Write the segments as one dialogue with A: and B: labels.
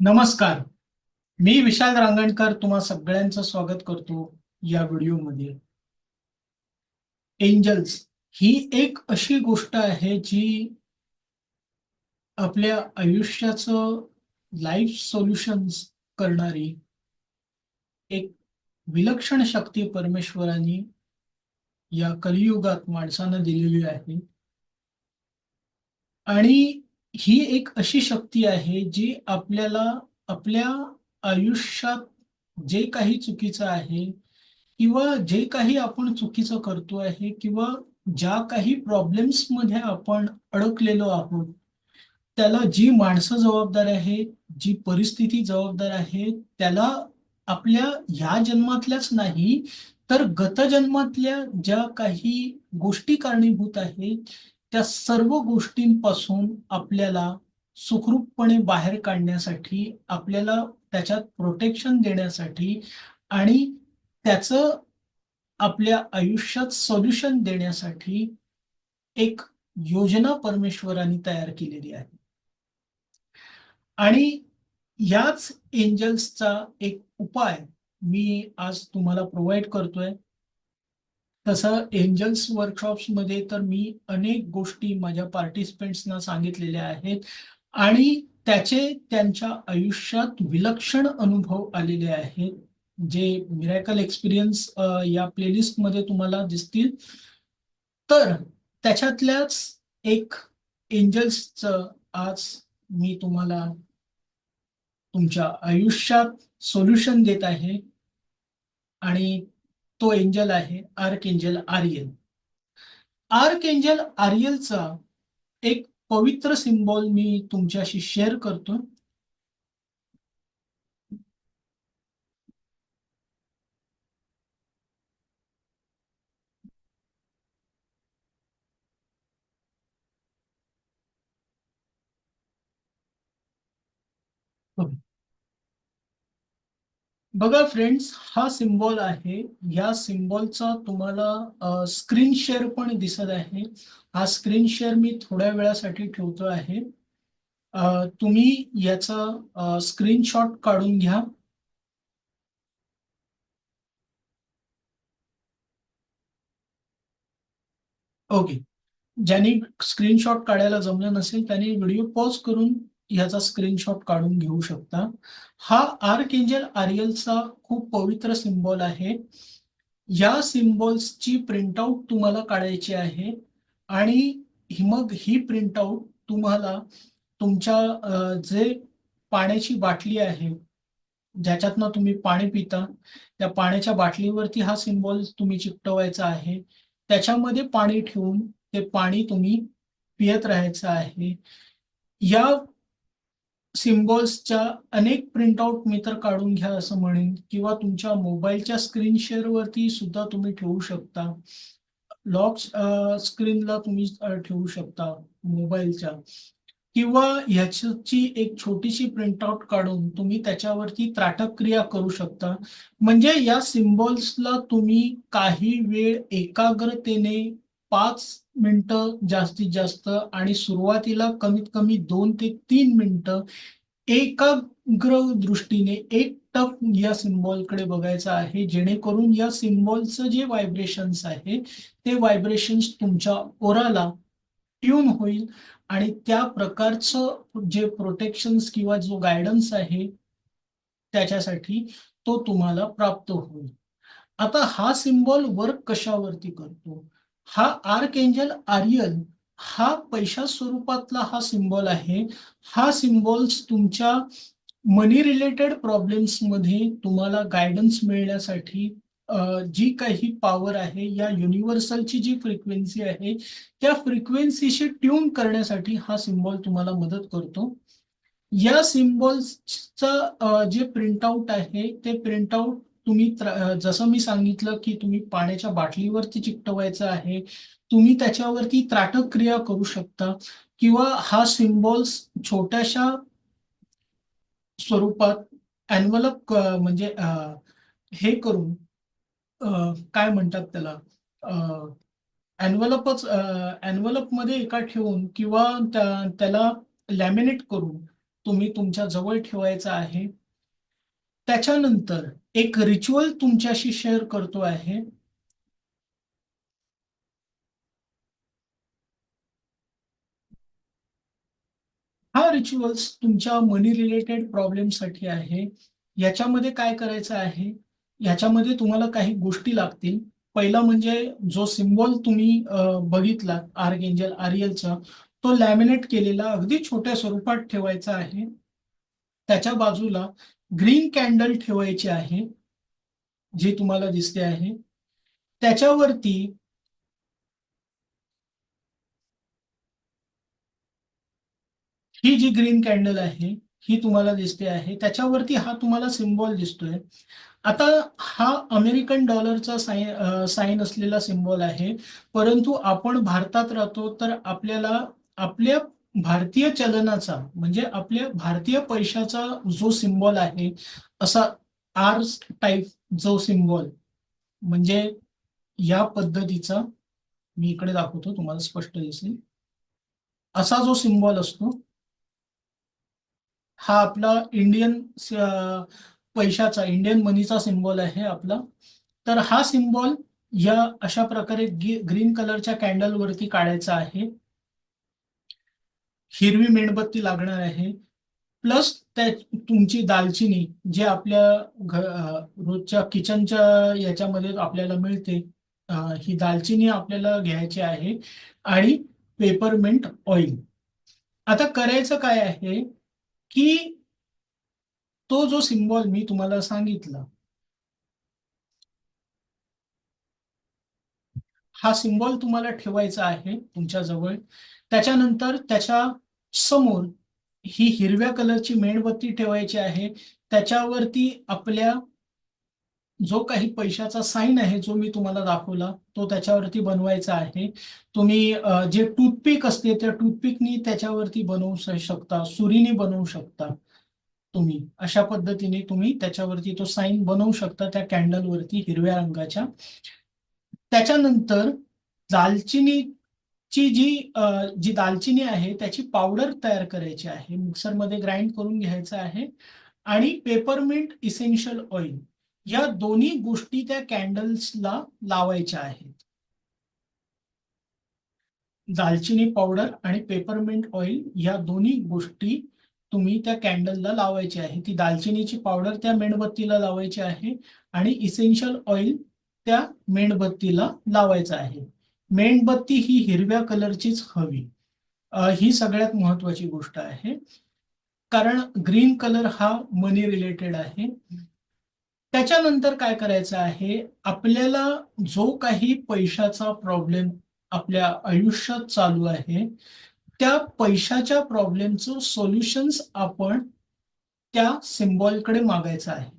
A: नमस्कार. मी विशाल रांगणकर तुम्हा सगळ्यांचं स्वागत करतो या व्हिडिओमध्ये. एंजल्स ही एक अशी गोष्ट आहे जी आपल्या आयुष्याचं लाईफ सोल्युशन्स करणारी एक विलक्षण शक्ती परमेश्वरांनी या कलियुगात माणसानं दिलेली आहे. आणि ही एक अशी शक्ती आहे जी आपल्याला आपल्या आयुष्यात जे काही चुकीचं आहे किंवा जे काही आपण चुकीचं करतो आहे किंवा ज्या काही प्रॉब्लेम्समध्ये आपण अडकलेलो आहोत त्याला जी माणसं जबाबदार आहेत जी परिस्थिती जबाबदार आहे त्याला आपल्या ह्या जन्मातल्याच नाही तर गत जन्मातल्या ज्या काही गोष्टी कारणीभूत आहेत त्या सर्व गोष्टींपासून आपल्याला सुखरूपपणे बाहेर काढण्यासाठी आपल्याला त्याच्यात प्रोटेक्शन देण्यासाठी आणि त्याचं आपल्या आयुष्यात सोल्युशन देण्यासाठी एक योजना परमेश्वरांनी तयार केलेली आहे. आणि याच एंजल्सचा एक उपाय मी आज तुम्हाला प्रोव्हाइड करतोय. तसं एंजल्स वर्कशॉप्समध्ये तर मी अनेक गोष्टी माझ्या पार्टिसिपेंट्सना सांगितलेल्या आहेत. आणि त्याचे त्यांच्या आयुष्यात विलक्षण अनुभव आलेले आहेत. जे मिरॅकल एक्सपिरियन्स या प्लेलिस्टमध्ये तुम्हाला दिसतील. तर त्याच्यातल्याच एक एंजल्सचं आज मी तुम्हाला तुमच्या आयुष्यात सोल्युशन देत आहे. आणि तो एंजल आहे archangel Ariel archangel आर्यलचा एक पवित्र सिम्बॉल मी तुमच्याशी शेअर करतो बघा फ्रेंड्स हा सिम्बॉल आहे. या सिम्बॉलचा तुम्हाला स्क्रीन शेअर पण दिसत आहे. हा स्क्रीन शेअर मी थोड्या वेळासाठी ठेवतो आहे. तुम्ही याचा स्क्रीनशॉट काढून घ्या. ओके. ज्यांनी स्क्रीनशॉट काढायला जमलं नसेल त्यांनी व्हिडिओ पॉज करून याचा स्क्रीनशॉट काढून घेऊ शकता. हा आर्क एंजल आरियलचा खूप पवित्र सिम्बॉल आहे. या सिम्बॉल्सची प्रिंटआउट तुम्हाला काढायची आहे. आणि ही- मग ही प्रिंटआउट तुम्हाला तुमच्या जे पाण्याची बाटली आहे ज्याच्यातनं तुम्ही पाणी पिता त्या पाण्याच्या बाटलीवरती हा सिम्बॉल तुम्ही चिकटवायचा आहे. त्याच्यामध्ये पाणी ठेवून ते पाणी तुम्ही पियत राहायचं आहे. या सिम्बॉल्सच्या अनेक प्रिंटआउट मी तर काढून घ्या असं म्हणेन किंवा तुमच्या मोबाईलच्या स्क्रीन शेअर वरती सुद्धा तुम्ही ठेवू शकता. लॉक स्क्रीनला तुम्ही ठेवू शकता मोबाईलच्या. किंवा ह्याची एक छोटीशी प्रिंटआउट काढून तुम्ही त्याच्यावरती त्राटक क्रिया करू शकता. म्हणजे या सिम्बॉल्सला तुम्ही काही वेळ एकाग्रतेने पाच मिनटं जास्तीत जास्त आणि सुरुवातीला कमीत कमी दोन ते तीन मिनटं एकाग्र दृष्टीने एक टप या सिम्बॉलकडे बघायचं आहे जेणेकरून या सिम्बॉलचं जे व्हायब्रेशन्स आहे ते व्हायब्रेशन्स तुमच्या ओराला ट्यून होईल आणि त्या प्रकारचं जे प्रोटेक्शन्स किंवा जो गायडन्स आहे त्याच्यासाठी तो तुम्हाला प्राप्त होईल. आता हा सिम्बॉल वर्क कशावरती करतो? हा आर्क एंजल आर्यन हा पैशा स्वरूपातला हा सिम्बॉल आहे. हा सिम्बॉल्स तुमच्या मनी रिलेटेड प्रॉब्लेम्समध्ये तुम्हाला गायडन्स मिळण्यासाठी जी काही पॉवर आहे या युनिव्हर्सलची जी फ्रिक्वेन्सी आहे त्या फ्रिक्वेन्सीशी ट्यून करण्यासाठी हा सिम्बॉल तुम्हाला मदत करतो. या सिम्बॉल्सचं जे प्रिंटआउट आहे ते प्रिंटआउट तुम्ही जसं मी सांगितलं की तुम्ही पाण्याच्या बाटलीवरती चिकटवायचं आहे तुम्ही त्याच्यावरती त्राटक क्रिया करू शकता किंवा हा सिम्बॉल्स छोट्याशा स्वरूपात एनवलप म्हणजे हे करून काय म्हणतात त्याला एनवलपच एनवलपमध्ये एका ठेवून किंवा त्याला लॅमिनेट करून तुम्ही तुमच्या जवळ ठेवायचं आहे. त्याच्यानंतर एक रिच्युअल तुमच्याशी शेअर करतो आहे. हा रिच्युअल्स तुमच्या मनी रिलेटेड प्रॉब्लेमसाठी आहे. याच्यामध्ये काय करायचं आहे? याच्यामध्ये तुम्हाला काही गोष्टी लागतील. पहिला म्हणजे जो सिम्बॉल तुम्ही बघितला आर्क एंजल आरियलचा तो लॅमिनेट केलेला अगदी छोट्या स्वरूपात ठेवायचा आहे. त्याच्या बाजूला ग्रीन कॅन्डल ठेवायची आहे जी तुम्हाला दिसते आहे. त्याच्यावरती ही जी ग्रीन कॅन्डल आहे ही तुम्हाला दिसते आहे. त्याच्यावरती हा तुम्हाला सिम्बॉल दिसतोय. आता हा अमेरिकन डॉलरचा साईन साईन असलेला सिम्बॉल आहे. परंतु आपण भारतात राहतो तर आपल्याला आपल्या भारतीय चलनाचा म्हणजे आपल्या भारतीय पैशाचा जो सिम्बॉल आहे असा आर टाईप जो सिम्बॉल म्हणजे या पद्धतीचा मी इकडे दाखवतो तुम्हाला स्पष्ट दिसेल. असा जो सिम्बॉल असतो हा आपला इंडियन पैशाचा इंडियन मनीचा सिम्बॉल आहे आपला. तर हा सिम्बॉल या अशा प्रकारे ग्रीन कलरच्या कॅन्डल वरती काढायचा आहे. हिरवी मेणबत्ती लागणार आहे. प्लस त्या तुमची दालचिनी जे आपल्या रोजच्या किचनच्या याच्यामध्ये आपल्याला मिळते ही दालचिनी आपल्याला घ्यायची आहे आणि पेपरमेंट ऑइल. आता करायचं काय आहे की तो जो सिम्बॉल मी तुम्हाला सांगितला हा सिम्बॉल तुम्हाला ठेवायचा आहे तुमच्या जवळ. त्याच्यानंतर त्याच्या समोर ही हिरव्या कलरची मेणबत्ती ठेवायची आहे. त्याच्यावरती आपल्या जो काही पैशाचा साईन आहे जो मी तुम्हाला दाखवला तो त्याच्यावरती बनवायचा आहे. तुम्ही जे टूथपिक असते त्या टूथपिकनी त्याच्यावरती बनवू शकता. सुरीने बनवू शकता तुम्ही. अशा पद्धतीने तुम्ही त्याच्यावरती तो साईन बनवू शकता त्या कॅन्डलवरती हिरव्या रंगाच्या. त्याच्यानंतर दालचिनी ची जी जी दालचिनी आहे त्याची पावडर तयार करायची आहे. मिक्सरमध्ये ग्राइंड करून घ्यायचं आहे. आणि पेपरमिंट इसेन्शियल ऑइल या दोन्ही गोष्टी त्या कॅन्डल्सला लावायच्या आहेत. दालचिनी पावडर आणि पेपरमिंट ऑइल या दोन्ही गोष्टी तुम्ही त्या कॅन्डलला लावायची आहे. ती दालचिनीची पावडर त्या मेणबत्तीला लावायची आहे आणि इसेन्शियल ऑइल त्या मेणबत्तीला लावायचं आहे. मेणबत्ती ही हिरव्या कलरचीच हवी. ही सगळ्यात महत्वाची गोष्ट आहे. कारण ग्रीन कलर हा मनी रिलेटेड आहे. त्याच्यानंतर काय करायचं आहे? आपल्याला जो काही पैशाचा प्रॉब्लेम आपल्या आयुष्यात चालू आहे त्या पैशाच्या प्रॉब्लेमचं सोल्युशन्स आपण त्या सिम्बॉलकडे मागायचं आहे.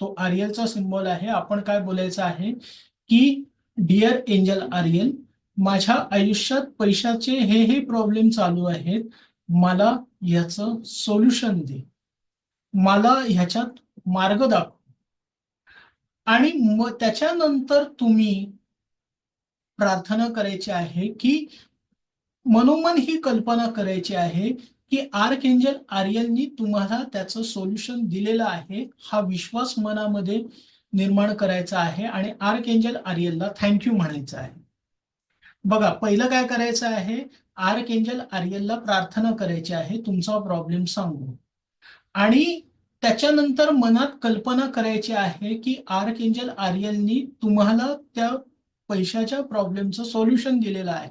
A: तो आर्यलचा सिम्बॉल आहे. आपण काय बोलायचं आहे? की डिअर एंजल आर्यल माझ्या आयुष्यात पैशाचे हे हे प्रॉब्लेम चालू आहेत. मला याचं सोल्युशन दे. मला ह्याच्यात मार्ग दाखव. आणि मग त्याच्यानंतर तुम्ही प्रार्थना करायची आहे की मनोमन ही कल्पना करायची आहे की आर्क एंजल आर्यननी तुम्हाला त्याचं सोल्युशन दिलेलं आहे. हा विश्वास मनामध्ये निर्माण करायचा आहे आणि आर्क एंजल आर्यनला थँक्यू म्हणायचं आहे. बघा पहिलं काय करायचं आहे? आर्क एंजल आर्यनला प्रार्थना करायची आहे तुमचा प्रॉब्लेम सांगू. आणि त्याच्यानंतर मनात कल्पना करायची आहे की आर्क एंजल आरियलनी तुम्हाला त्या पैशाच्या प्रॉब्लेमचं सोल्युशन दिलेलं आहे.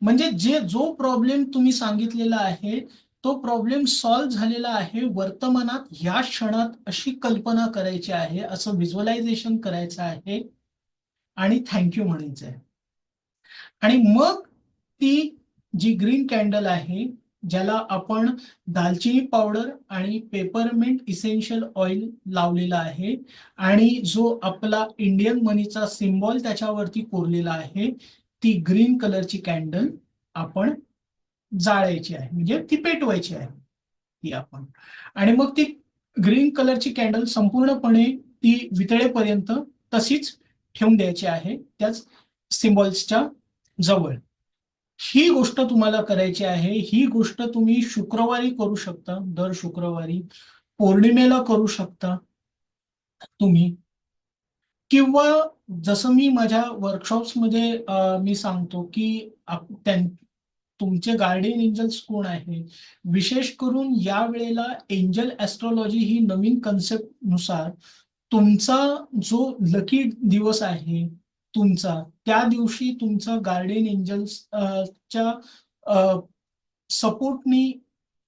A: म्हणजे जे जो प्रॉब्लेम तुम्ही सांगितलेला आहे तो प्रॉब्लेम सॉल्व्ह झालेला आहे वर्तमानात ह्या क्षणात अशी कल्पना करायची आहे असं व्हिज्युअलायझेशन करायचं आहे आणि थँक्यू म्हणायचं आहे. आणि मग ती जी ग्रीन कॅन्डल आहे ज्याला आपण दालचिनी पावडर आणि पेपरमेंट इसेन्शियल ऑइल लावलेला आहे आणि जो आपला इंडियन मनीचा सिम्बॉल त्याच्यावरती कोरलेला आहे ती ग्रीन कलरची कॅन्डल आपण जाळायची आहे. म्हणजे ती पेटवायची आहे. ती आपण. आणि मग ती ग्रीन कलरची कॅन्डल संपूर्णपणे ती वितळेपर्यंत तशीच ठेवून द्यायची आहे. त्याच सिम्बॉल्सच्या जवळ. ही गोष्ट तुम्हाला करायची आहे. ही गोष्ट तुम्ही शुक्रवारी करू शकता. दर शुक्रवारी पौर्णिमेला करू शकता तुम्ही. किंवा जसं मी माझ्या वर्कशॉप्समध्ये मी सांगतो की त्यां- तुमचे गार्डियन एंजल्स कोण आहे विशेष करून या वेळेला एंजल ॲस्ट्रॉलॉजी ही नवीन कन्सेप्टनुसार तुमचा जो लकी दिवस आहे तुमचा त्या दिवशी तुमचा गार्डियन एंजल्स च्या सपोर्टनी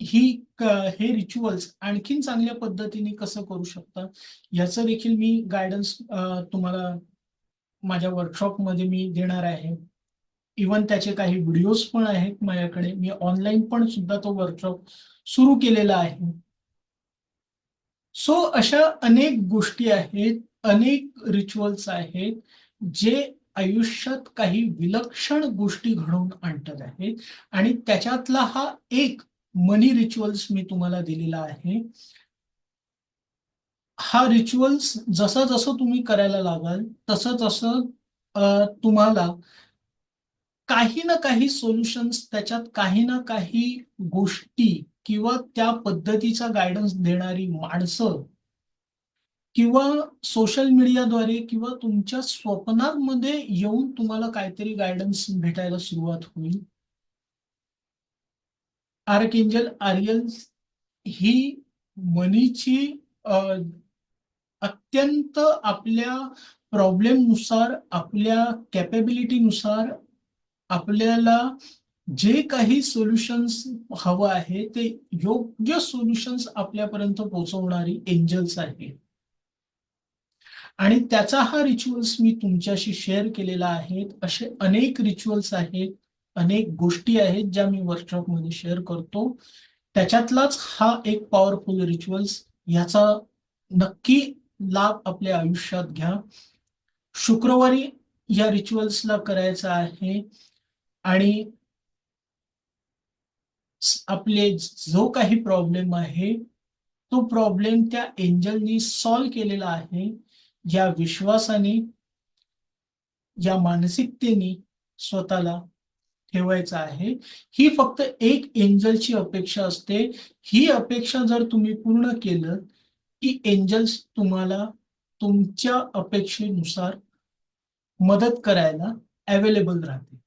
A: ही हे रिच्युअल्स आणखीन चांगल्या पद्धतीने कसं करू शकता याचं देखील मी गायडन्स तुम्हाला माझ्या वर्कशॉपमध्ये मी देणार आहे. इवन त्याचे काही व्हिडिओज पण आहेत माझ्याकडे. मी ऑनलाईन पण सुद्धा तो वर्कशॉप सुरू केलेला आहे. सो अशा अनेक गोष्टी आहेत अनेक रिच्युअल्स आहेत जे आयुष्यात काही विलक्षण गोष्टी घडवून आणतात आहेत. आणि त्याच्यातला हा एक मनी रिच्युअल्स मी तुम्हाला दिलेला आहे. हा रिच्युअल्स जसं जसं तुम्ही करायला लागाल तसं तसं तुम्हाला काही ना काही सोल्युशन्स त्याच्यात काही ना काही गोष्टी किंवा त्या पद्धतीचा गायडन्स देणारी माणसं किंवा सोशल मीडियाद्वारे किंवा तुमच्या स्वप्नांमध्ये येऊन तुम्हाला काहीतरी गायडन्स भेटायला सुरुवात होईल. आर्क एंजल ही मनीची अत्यंत आपल्या प्रॉब्लेमनुसार आपल्या कॅपेबिलिटीनुसार आपल्याला जे काही सोल्युशन्स हवं आहे ते योग्य सोल्युशन्स आपल्यापर्यंत पोहोचवणारी एंजल्स आहे आणि त्याचा हा रिच्युअल्स मी तुमच्याशी शेअर केलेला आहे. असे अनेक रिच्युअल्स आहेत अनेक गोष्टी आहेत ज्या मी वर्कशॉपमध्ये शेअर करतो. त्याच्यातलाच हा एक पॉवरफुल रिच्युअल्स याचा नक्की लाभ आपल्या आयुष्यात घ्या. शुक्रवारी या रिच्युअल्सला करायचा आहे. आणि आपले जो काही प्रॉब्लेम आहे तो प्रॉब्लेम त्या एंजलनी सॉल्व केलेला आहे. या विश्वासाने या मानसिकतेने स्वतःला ठेवायचं आहे. ही फक्त एक एंजलची अपेक्षा असते. ही अपेक्षा जर तुम्ही पूर्ण केलं की एंजल्स तुम्हाला तुमच्या अपेक्षेनुसार मदत करायला अवेलेबल राहते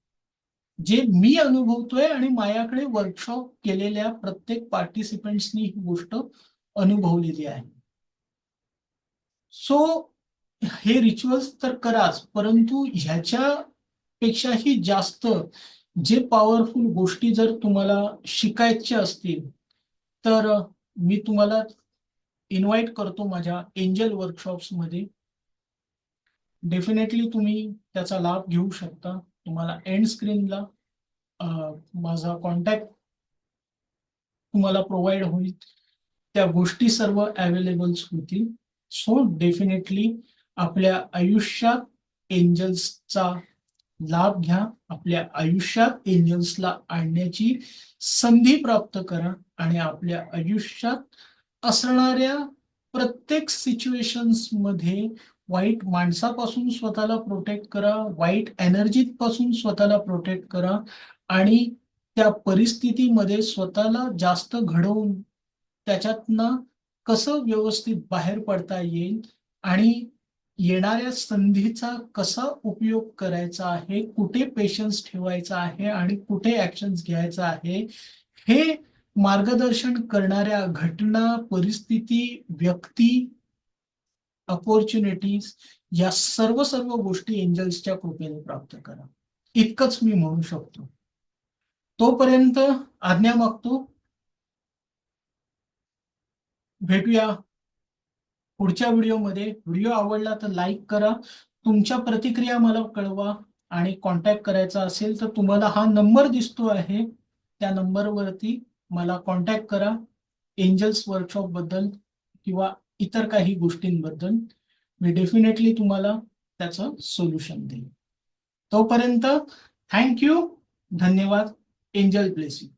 A: जे मी अनुभवतोय आणि माझ्याकडे वर्कशॉप केलेल्या प्रत्येक पार्टिसिपेंट्सनी ही गोष्ट अनुभवलेली आहे. सो हे रिच्युअल्स तर कराच परंतु ह्याच्या पेक्षाही जास्त जे पॉवरफुल गोष्टी जर तुम्हाला शिकायच्या असतील तर मी तुम्हाला इन्व्हाइट करतो माझ्या एंजल वर्कशॉप्समध्ये डेफिनेटली तुम्ही त्याचा लाभ घेऊ शकता. तुम्हाला एंड स्क्रीनला माझा कॉन्टॅक्ट तुम्हाला प्रोव्हाइड होईल. त्या गोष्टी सर्व अवेलेबल्स होतील. सो डेफिनेटली आपल्या आयुष्यात एंजल्सचा लाभ घ्या. आपल्या आयुष्यात एंजल्सला आणण्याची संधी प्राप्त करा. आणि आपल्या आयुष्यात असणाऱ्या प्रत्येक सिच्युएशन्समध्ये वाईट माणसापासून स्वतःला प्रोटेक्ट करा वाईट एनर्जी पासून स्वतःला प्रोटेक्ट करा आणि त्या परिस्थितीमध्ये स्वतःला जास्त घडवून त्याच्यातनं कसं व्यवस्थित बाहेर पडता येईल आणि येणाऱ्या संधीचा कसा उपयोग करायचा आहे कुठे पेशन्स ठेवायचा आहे आणि कुठे ऍक्शन्स घ्यायचा आहे हे मार्गदर्शन करणाऱ्या घटना परिस्थिती व्यक्ती अपॉर्च्युनिटीज या सर्व सर्व गोष्टी एंजल्सच्या कृपेने प्राप्त करा. इतकंच मी म्हणू शकतो. तोपर्यंत आज्ञा मागतो. भेटूया पुढच्या व्हिडिओमध्ये. व्हिडिओ आवडला तर लाईक करा. तुमच्या प्रतिक्रिया मला कळवा आणि कॉन्टॅक्ट करायचा असेल तर तुम्हाला हा नंबर दिसतो आहे. त्या नंबरवरती मला कॉन्टॅक्ट करा. एंजल्स वर्कशॉपबद्दल किंवा इतर काही गोष्टींबद्दल मी डेफिनेटली तुम्हाला त्याचं सोल्युशन देईन. तोपर्यंत थँक्यू धन्यवाद. Angel blessing